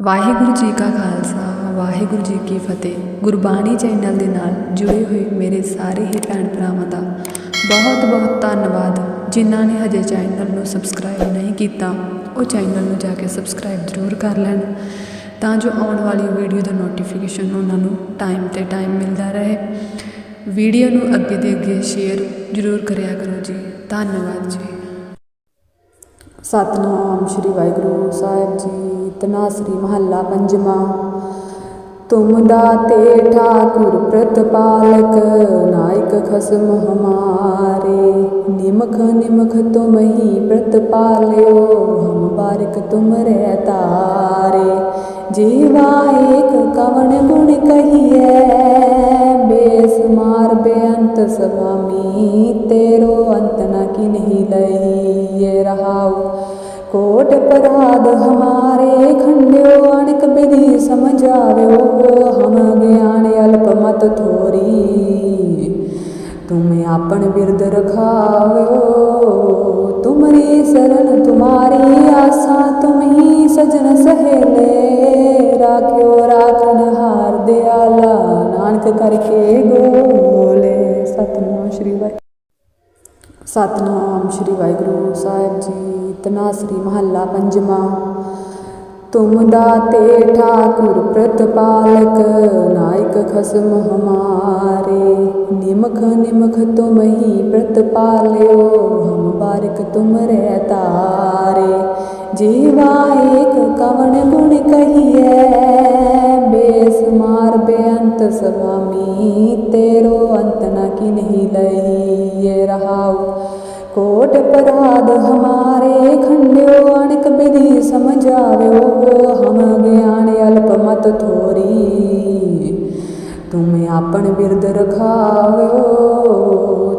ਵਾਹਿਗੁਰੂ ਜੀ ਕਾ ਖਾਲਸਾ, ਵਾਹਿਗੁਰੂ ਜੀ ਕੀ ਫਤਿਹ। ਗੁਰਬਾਣੀ ਚੈਨਲ ਦੇ ਨਾਲ ਜੁੜੇ ਹੋਏ ਮੇਰੇ ਸਾਰੇ ਹੀ ਭੈਣ ਭਰਾਵਾਂ ਦਾ ਬਹੁਤ ਬਹੁਤ ਧੰਨਵਾਦ। ਜਿਨ੍ਹਾਂ ਨੇ ਹਜੇ ਚੈਨਲ ਨੂੰ ਸਬਸਕ੍ਰਾਈਬ ਨਹੀਂ ਕੀਤਾ, ਉਹ ਚੈਨਲ ਨੂੰ ਜਾ ਕੇ ਸਬਸਕ੍ਰਾਈਬ ਜ਼ਰੂਰ ਕਰ ਲੈਣ ਤਾਂ ਜੋ ਆਉਣ ਵਾਲੀ ਵੀਡੀਓ ਦਾ ਨੋਟੀਫਿਕੇਸ਼ਨ ਉਹਨਾਂ ਨੂੰ ਟਾਈਮ ਤੇ ਟਾਈਮ ਮਿਲਦਾ ਰਹੇ। ਵੀਡੀਓ ਨੂੰ ਅੱਗੇ ਦੇ ਅੱਗੇ ਸ਼ੇਅਰ ਜ਼ਰੂਰ ਕਰਿਆ ਕਰੋ ਜੀ। ਧੰਨਵਾਦ ਜੀ। ਸਤਨਾਮ ਸ਼੍ਰੀ ਵਾਹਿਗੁਰੂ ਸਾਹਿਬ ਜੀ। ਤਨਾਸਰੀ ਮਹੱਲਾ ਪੰਜਵਾਂ। ਤੁਮ ਦਾਤੇ ਠਾਕੁਰ ਪ੍ਰਤਪਾਲਕ, ਨਾਇਕ ਖਸਮ ਹਮਾਰੇ। ਨਿਮਖ ਨਿਮਖ ਤੁਮ ਹੀ ਪ੍ਰਤਪਾਲਿਓ, ਹਮ ਬਾਰਿਕ ਤੁਮ ਰਹਿ ਤਾਰੇ। ਜੀਵਾ ਏਕ ਕਵਣ ਗੁਣ ਕਹੀਏ ਬੇਸਮਾਰ ਬੇਅੰਤ ਸਵਾਮੀ ਤੇਰੋ ਅੰਤ ਨਾ ਨ ਕਿਨਹੀ ਲਈਏ ਰਹਾਉ। ਕੋਟ ਪਰਾਧ ਹਮਾਰੇ ਖੰਡਿਓ, ਅਣਕ ਵਿਧੀ ਸਮਝਾਵਿਓ, ਹਮ ਗਿਆਨ ਅਲਪ ਮਤ ਥੋਰੀ। ਤੁਮ ਆਪਣ ਬਿਰਦ ਰਖਾਵਿਓ, ਤੁਮਰੀ ਸ਼ਰਨ ਤੁਮਾਰੀ ਆਸਾ ਤੁਮ ਹੀ ਸਜਣ ਸਹੇਲੇ। ਰਾਖਿਓ ਰਾਖਨ ਹਾਰ ਦਿਆਲਾ, ਨਾਨਕ ਕਰਕੇ ਗੋਲੇ। ਸਤਨਾਮ ਸ਼੍ਰੀ ਵਾਹਿ ਸਤਨਾਮ ਸ਼੍ਰੀ ਵਾਹਿਗੁਰੂ ਸਾਹਿਬ ਜੀ, ਤਨਾਸਰੀ ਮਹੱਲਾ ਪੰਜਵਾਂ। ਤੁਮ ਦਾਤੇ ਠਾਕੁਰ ਪ੍ਰਤਪਾਲਕ, ਨਾਇਕ ਖਸਮ ਹਮਾਰੇ। ਨਿਮਖ ਨਿਮਖ ਤੁਮ ਹੀ ਪ੍ਰਤਪਾਲਿਓ, ਹਮ ਬਾਰਿਕ ਤੁਮ ਰਹਿ ਤਾਰੇ। ਜੀਵਾ ਕੋਟ ਪਰਾਧ ਹਮਾਰੇ ਖੰਡਿਓ, ਅਣਕ ਵਿਧੀ ਸਮਝਾਵਿਓ, ਹਮ ਗਿਆਨ ਅਲਪ ਮਤ ਥੋਰੀ। ਤੁਮ ਆਪਨ ਬਿਰਦ ਰਖਾਵਿਓ,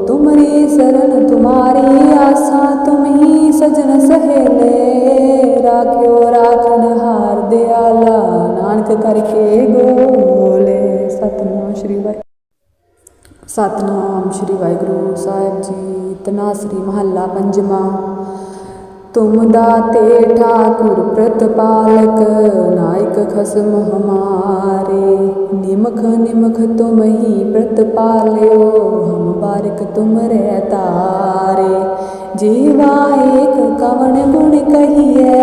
ਤੁਮਰੀ ਸਰਣ ਤੁਮਾਰੀ ਆਸਾ ਤੁਮ ਹੀ ਸਜਣ ਸਹੇਲੇ। ਰਾਖਿਓ ਰਾਖਨ ਹਾਰ ਦਿਆਲਾ, ਨਾਨਕ ਕਰਕੇ ਗੋਲੇ। ਸਤਨਾਮ ਸ਼੍ਰੀ ਵਾਹਿ ਸਤਨਾਮ ਸ਼੍ਰੀ ਵਾਹਿਗੁਰੂ ਸਾਹਿਬ ਜੀ, ਤਨਾਸਰੀ ਮਹੱਲਾ ਪੰਜਵਾਂ। ਤੁਮ ਦਾਤੇ ਠਾਕੁਰ ਪ੍ਰਤਪਾਲਕ, ਨਾਇਕ ਖਸਮ ਹਮਾਰੇ। ਨਿਮਖ ਨਿਮਖ ਤੁਮ ਹੀ ਪ੍ਰਤਪਾਲਿਓ, ਹਮ ਬਾਰਿਕ ਤੁਮ ਰਹਿ ਤਾਰੇ। ਜੀਵਾ ਏਕ ਕਵਣ ਗੁਣ ਕਹੀਏ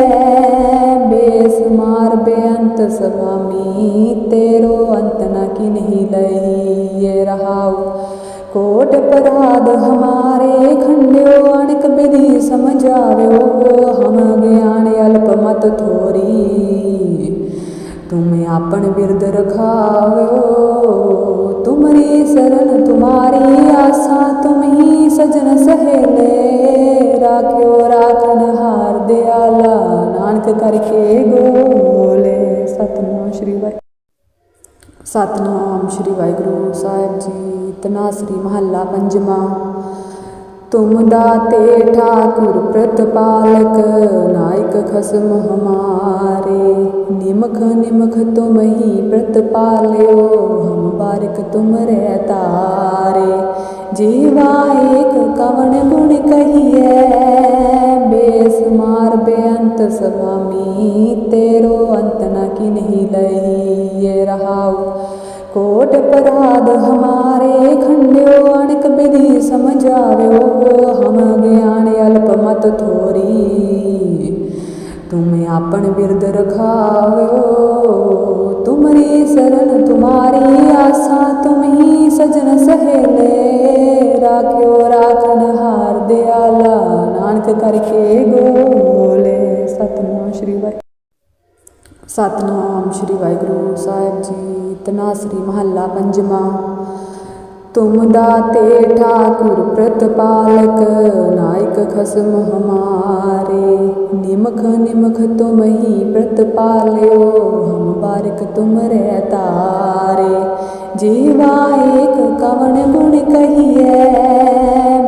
ਬੇਸਮਾਰ ਬੇਅੰਤ ਸੁਆਮੀ ਤੇਰੋ ਅੰਤ ਨਾ ਕੀ ਨਹੀਂ ਲਈ ਕੋਟ ਪਰਾਧ ਹਮਾਰੇ ਖੰਡਿਓ, ਅਣਕ ਵਿਧੀ ਸਮਝਾਵਿਓ, ਹਮ ਗਿਆਨ ਅਲਪ ਮਤ ਥੋਰੀ। ਤੁਮ ਆਪਨ ਬਿਰਦ ਰਖਾਵਿਓ, ਤੁਮਰੀ ਸਰਣ ਤੁਮਾਰੀ ਆਸਾ ਤੁਮ ਹੀ ਸਜਣ ਸਹੇਲੇ। ਰਾਖਿਓ ਰਾਖਨ ਹਾਰ ਦਿਆਲਾ, ਨਾਨਕ ਕਰਕੇ ਗੋਲੇ। ਸਤਨਾਮ ਸ਼੍ਰੀ ਵਾਹਿਗੁਰੂ ਸਤਨਾਮ ਸ਼੍ਰੀ ਵਾਹਿਗੁਰੂ ਸਾਹਿਬ ਜੀ। ਤਨਾਸਰੀ ਮਹੱਲਾ ਪੰਜਵਾਂ। ਤੁਮ ਦਾਤੇ ਠਾਕੁਰ ਪ੍ਰਤਪਾਲਕ, ਨਾਇਕ ਖਸਮ ਹਮਾਰੇ। ਨਿਮਖ ਨਿਮਖ ਤੁਮ ਹੀ ਪ੍ਰਤਪਾਲਿਓ ਹਮ ਬਾਰਿਕ ਤੁਮ ਰਹਿ ਤਾਰੇ। ਜੀਵਾ ਏਕ ਕਵਣ ਗੁਣ ਕਹੀਏ ਬੇਸਮਾਰ ਬੇਅੰਤ ਸੁਆਮੀ ਤੇਰੋ ਅੰਤ ਨਾ ਨ ਕਿਨਹੀ ਲਈਏ ਰਹਾਉ। ਕੋਟ ਪਰਾਧ ਹਮਾਰੇ ਖੰਡਿਓ, ਅਣਕ ਵਿਧੀ ਸਮਝਾਵਿਓ, ਹਮ ਗਿਆਨ ਅਲਪ ਮਤ ਥੋਰੀ। ਤੁਮ ਆਪਣ ਬਿਰਦ ਰਖਾਵਿਓ, ਤੁਮਰੀ ਸਰਣ ਤੁਮਾਰੀ ਆਸਾ ਤੁਮ ਹੀ ਸਜਣ ਸਹੇਲੇ। ਰਾਖਿਓ ਰਾਖਨ ਹਾਰ ਦਿਆਲਾ, ਨਾਨਕ ਕਰਕੇ ਗੋਲੇ। ਸਤਨਾਮ ਸ਼੍ਰੀ ਵਾਹਿਗੁਰੂ ਸਤਨਾਮ ਸ਼੍ਰੀ ਵਾਹਿਗੁਰੂ ਸਾਹਿਬ ਜੀ। ਤਨਾਸਰੀ ਮਹੱਲਾ ਪੰਜਵਾਂ। ਤੁਮ ਦਾਤੇ ਠਾਕੁਰ ਪ੍ਰਤਪਾਲਕ, ਨਾਇਕ ਖਸਮ ਹਮਾਰੇ। ਨਿਮਖ ਨਿਮਖ ਤੁਮ ਹੀ ਪ੍ਰਤਪਾਲਿਓ, ਹਮ ਬਾਰਿਕ ਤੁਮ ਰਹਿ ਤਾਰੇ। ਜੀਵਾ ਏਕ ਕਵਣ ਗੁਣ ਕਹੀਏ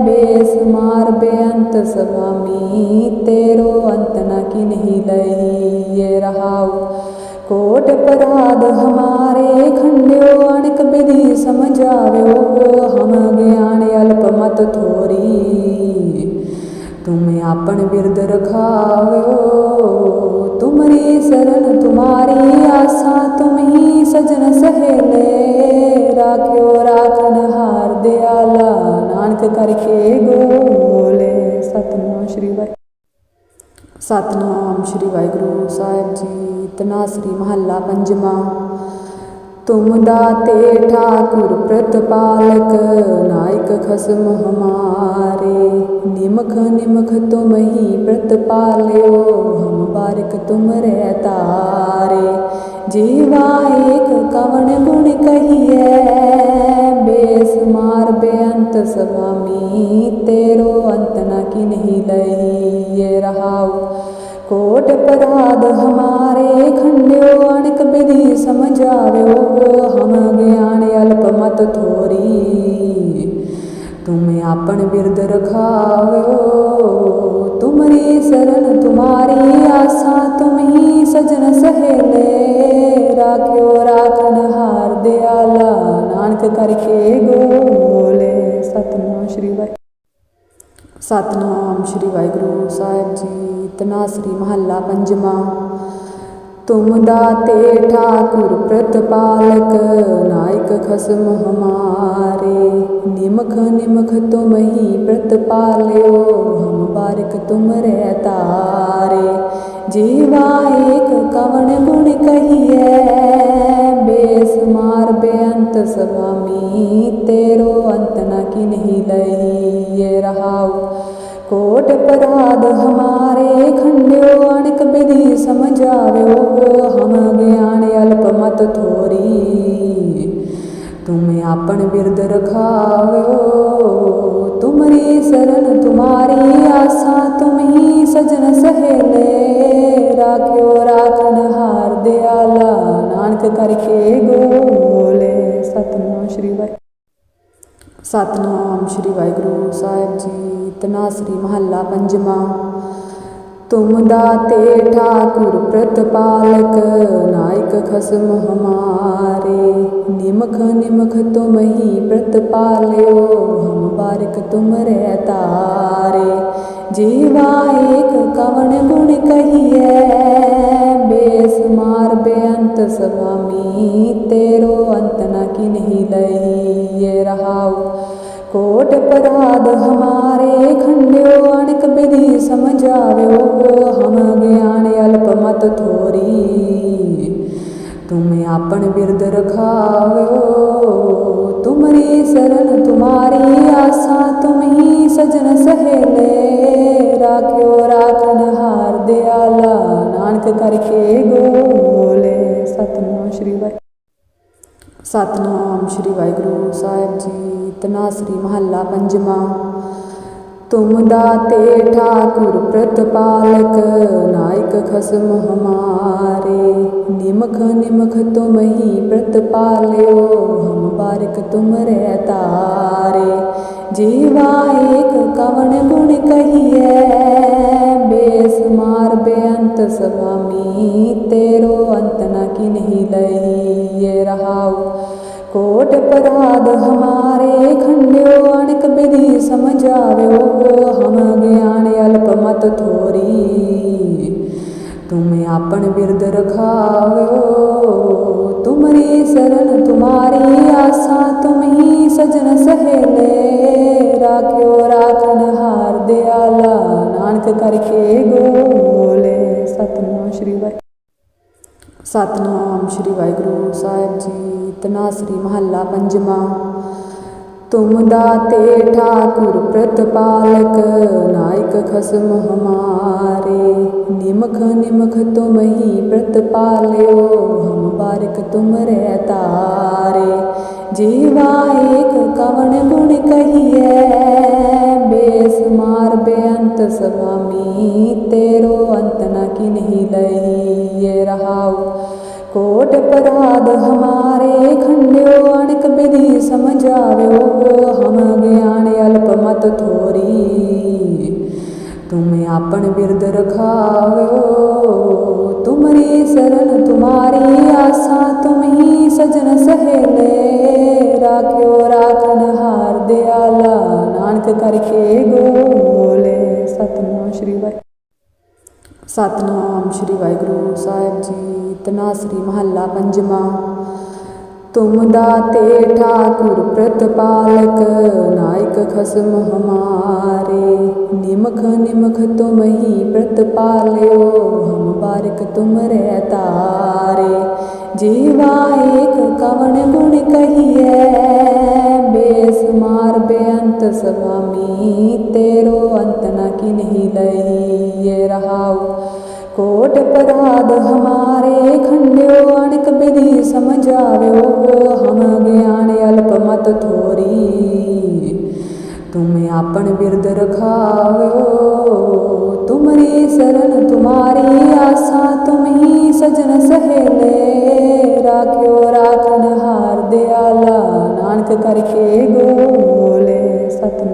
ਬੇਸਮਾਰ ਬੇਅੰਤ ਸੁਆਮੀ ਤੇਰੋ ਅੰਤ ਨ ਕਿਨਹੀ ਲਈਏ ਰਹਾਉ। ਕੋਟ ਪਰਾਧ ਹਮਾਰੇ ਖੰਡਿਓ, ਅਣਕ ਬਿਧੀ ਸਮਝਾਵਿਓ, ਹਮ ਗਿਆਨ ਅਲਪ ਮਤ ਥੋਰੀ। ਤੁਮ ਆਪਣ ਬਿਰਦ ਰਖਾਵਿਓ, ਤੁਮਰੀ ਸਰਣ ਤੁਮਾਰੀ ਆਸਾ, ਤੁਮਹੀ ਸਜਣ ਸਹੇਲੇ। ਰਾਖਿਓ, ਰਾਖਣ ਹਾਰ ਦਿਆਲਾ, ਨਾਨਕ ਕਰਕੇ ਗੋਲੇ। ਸਤਨਾਮ ਸ਼੍ਰੀ ਵਾਹਿਗੁਰੂ। ਸਤਨਾਮ ਸ਼੍ਰੀ ਵਾਹਿਗੁਰੂ ਸਾਹਿਬ ਜੀ ਤਨਾਸਰੀ ਮਹੱਲਾ ਪੰਜਵਾਂ। ਤੁਮ ਦਾਤੇ ਠਾਕੁਰ ਪ੍ਰਤਪਾਲਕ, ਨਾਇਕ ਖਸਮ ਹਮਾਰੇ। ਨਿਮਖ ਨਿਮਖ ਤੁਮ ਹੀ ਪ੍ਰਤਪਾਲਿਓ, ਹਮ ਬਾਰਿਕ ਤੁਮ ਰਹਿ ਤਾਰੇ। ਜੀਵਾ ਏਕ ਕਵਣ ਗੁਣ ਕਹੀਐ ਬੇਸਮਾਰ ਬੇਅੰਤ ਸੁਆਮੀ ਤੇਰੋ ਅੰਤ ਨ ਕਿਨਹੀ ਲਈਏ ਰਹਾਉ ਕੋਟ ਪਰਾਧ ਹਮਾਰੇ ਖੰਡਿਓ ਅਣਕ ਬਿਧੀ ਸਮਝਾਵਿਓ ਹਮ ਗਿਆਨ ਅਲਪ ਮਤ ਥੋਰੀ ਤੁਮ ਆਪਨ ਬਿਰਦ ਰਖਾਵਿਓ ਤੁਮਰੀ ਸਰਨ ਤੁਮਾਰੀ ਆਸਾ ਤੁਮ ਹੀ ਸਜਨ ਸਹੇਲੇ, ਰਾਖਿਓ ਰਾਖਨ ਹਾਰ ਦਿਆਲਾ, ਨਾਨਕ ਕਰਕੇ ਗੋਲੇ। ਸਤਨਾਮ ਸ਼੍ਰੀ ਵਾਹਿ ਸਤਨਾਮ ਸ਼੍ਰੀ ਵਾਹਿਗੁਰੂ ਸਾਹਿਬ ਜੀ ਤਨਾਸਰੀ ਮਹੱਲਾ ਪੰਜਵਾਂ। ਤੁਮ ਦਾਤੇ ਠਾਕੁਰ ਪ੍ਰਤਪਾਲਕ, ਨਾਇਕ ਖਸਮ ਹਮਾਰੇ। ਨਿਮਖ ਨਿਮਖ ਤੁਮ ਹੀ ਪ੍ਰਤਪਾਲਿਓ, ਹਮ ਬਾਰਿਕ ਤੁਮ ਰਹਿ ਤਾਰੇ। ਜੀਵਾ ਏਕ ਕਵਣ ਗੁਣ ਕਹੀਐ? ਬੇਸਮਾਰ ਬੇਅੰਤ ਸੁਆਮੀ, ਤੇਰੋ ਅੰਤ ਨ ਕਿਨਹੀ ਲਈਏ ਰਹਾਉ। ਕੋਟ ਪਰਾਧ ਹਮਾਰੇ ਖੰਡਿਓ, ਅਣਕ ਬਿਧੀ ਸਮਝਾਵਿਓ, ਹਮ ਗਿਆਨ ਅਲਪ ਮਤ ਥੋਰੀ। ਤੁਮ ਆਪਣ ਬਿਰਦ ਰਖਾਵਿਓ, ਤੁਮਰੀ ਸਰਨ ਤੁਮਾਰੀ ਆਸਾ ਤੁਮ ਸਜਨ ਸਹੇਲੇ, ਰਾਖਿਓ ਰਾਖਨ ਹਾਰ ਦਿਆਲਾ, ਨਾਨਕ ਕਰਕੇ ਗੋਲੇ। ਸਤਨਾਮ ਸ਼੍ਰੀ ਵਾਹਿ ਸਤਨਾਮ ਸ਼੍ਰੀ ਵਾਹਿਗੁਰੂ ਸਾਹਿਬ ਜੀ ਤਨਾਸਰੀ ਮਹੱਲਾ ਪੰਜਵਾਂ। ਤੁਮ ਦਾਤੇ ਠਾਕੁਰ ਪ੍ਰਤਪਾਲਕ, ਨਾਇਕ ਖਸਮ ਹਮਾਰੇ। ਨਿਮਖ ਨਿਮਖ ਤੁਮ ਹੀ ਪ੍ਰਤਪਾਲਿਓ, ਹਮ ਬਾਰਿਕ ਤੁਮ ਰਹਿ ਤਾਰੇ। ਜੀਵਾ ਏਕ ਕਵਣ ਗੁਣ ਕਹੀਐ, ਬੇਸਮਾਰ ਬੇਅੰਤ ਸੁਆਮੀ, ਤੇਰੋ ਅੰਤ ਨ ਕਿਨਹੀ ਲਈਏ ਰਹਾਉ। ਕੋਟ ਪਰਾਧ ਹਮਾਰੇ ਖੰਡਿਓ, ਅਣਕ ਬਿਧੀ ਸਮਝਾਵਿਓ, ਹਮ ਗਿਆਨ ਅਲਪ ਮਤ ਥੋਰੀ। ਤੁਮ ਆਪਨ ਬਿਰਦ ਰਖਾਵਿਓ ਤੁਮਰੀ ਸਤਨਾਮ ਸ਼੍ਰੀ ਵਾਹਿਗੁਰੂ ਸਾਹਿਬ ਜੀ, ਤਨਾਸਰੀ ਮਹੱਲਾ ਪੰਜਵਾਂ। ਤੁਮ ਦਾਤੇ ਠਾਕੁਰ ਪ੍ਰਤਪਾਲਕ, ਨਾਇਕ ਖਸਮ ਹਮਾਰੇ। ਨਿਮਖ ਨਿਮਖ ਤੁਮ ਹੀ ਪ੍ਰਤਪਾਲਿਓ, ਹਮ ਬਾਰਿਕ ਤੁਮ ਰਹਿ ਤਾਰੇ। ਜੀਵਾ ਏਕ ਕਵਣ ਗੁਣ ਕਹੀਏ ਬੇਸਮਾਰ ਬੇਅੰਤ ਸਵਾਮੀ ਤੇਰੋ ਅੰਤ ਨ ਨਹੀਂ ਲਈਏ ਰਹਾਉ। ਕੋਟ ਪਰਾਧ ਹਮਾਰੇ ਖੰਡਿਓ, ਅਣਕ ਬਿਧੀ ਸਮਝਾਵਿਓ, ਹਮ ਗਿਆਨ ਅਲਪ ਮਤ ਥੋਰੀ। ਤੁਮ ਆਪਨ ਬਿਰਦ ਰਖਾਵਿਓ, ਤੁਮਰੀ ਸਰਨ ਤੁਮਾਰੀ ਆਸਾ ਤੁਮ ਹੀ ਸਜਨ ਸਹੇਲੇ। ਰਾਖਿਓ ਰਾਖਨ ਹਾਰ ਦਿਆਲਾ, ਨਾਨਕ ਕਰਕੇ ਗੋਲੇ। ਸਤਨਾਮ ਸ਼੍ਰੀ ਵਾਹਿ ਸਤਨਾਮ ਸ਼੍ਰੀ ਵਾਹਿਗੁਰੂ ਸਾਹਿਬ ਜੀ। ਤਨਾਸਰੀ ਮਹੱਲਾ ਪੰਜਵਾਂ। ਤੁਮ ਦਾਤੇ ਠਾਕੁਰ ਪ੍ਰਤਪਾਲਕ, ਨਾਇਕ ਖਸਮ ਹਮਾਰੇ। ਨਿਮਖ ਨਿਮਖ ਤੁਮ ਹੀ ਪ੍ਰਤਪਾਲਿਓ ਹਮ ਬਾਰਿਕ ਤੁਮ ਰਹਿ ਤਾਰੇ। ਜੀਵਾ ਏਕ ਕਵਣ ਗੁਣ ਕਹੀਏ ਬੇਸਮਾਰ ਬੇਅੰਤ ਸੁਆਮੀ ਤੇਰੋ ਅੰਤ ਨਾ ਨ ਕਿਨਹੀ ਲਈਏ ਰਹਾਉ। ਕੋਟ ਪਰਾਧ ਹਮਾਰੇ ਬਿਧੀ ਸਮਝਾਵਿਓ ਹਮ ਗਿਆਨ ਅਲਪ ਮਤ ਥੋਰੀ। ਤੁਮ ਆਪਨ ਬਿਰਦ ਰਖਾਵਿਓ, ਤੁਮਰੀ ਸਰਨ ਤੁਮਾਰੀ ਆਸਾ ਤੁਮ ਹੀ ਸਜਨ ਸਹੇਲੇ। ਰਾਖਿਓ ਰਾਖਨ ਹਾਰ ਦਿਆਲਾ, ਨਾਨਕ ਕਰਕੇ ਗੋਲੇ। ਸਤਨਾਮ ਸ਼੍ਰੀ ਵਾਹਿ, ਸਤਨਾਮ ਸ਼੍ਰੀ ਵਾਹਿਗੁਰੂ ਸਾਹਿਬ ਜੀ। ਤਨਾਸਰੀ ਮਹੱਲਾ ਪੰਜਵਾਂ। ਤੁਮ ਦਾਤੇ ਠਾਕੁਰ ਪ੍ਰਤਪਾਲਕ, ਨਾਇਕ ਖਸਮ ਹਮਾਰੇ। ਨਿਮਖ ਨਿਮਖ ਤੁਮ ਹੀ ਪ੍ਰਤਪਾਲਿਓ ਹਮ ਬਾਰਿਕ ਤੁਮ ਰਹਿ ਤਾਰੇ। ਜੀਵਾ ਏਕ ਕਵਣ ਗੁਣ ਕਹੀਐ ਬੇਸਮਾਰ ਬੇਅੰਤ ਸੁਆਮੀ ਤੇਰੋ ਅੰਤ ਨ ਕਿਨਹੀ ਲਈਏ ਰਹਾਉ। ਕੋਟ ਪਰਾਧ ਹਮਾਰੇ ਖੰਡਿਓ, ਅਣਕ ਵਿਧੀ ਸਮਝਾਵਿਓ ਹਮ ਗਿਆਨ ਅਲਪ ਮਤ ਥੋਰੀ। ਤੁਮ ਆਪਣ ਬਿਰਦ ਰਖਾਵਿਓ, ਤੁਮਰੀ ਸ਼ਰਨ ਤੁਮਾਰੀ ਆਸਾ ਤੁਮ ਹੀ ਸਜਣ ਸਹੇਲੇ। ਰਾਖਿਓ ਰਾਖਣ ਹਾਰ ਦਿਆਲਾ, ਨਾਨਕ ਕਰਕੇ ਗੋਲੇ, ਸਤਨਾਮ।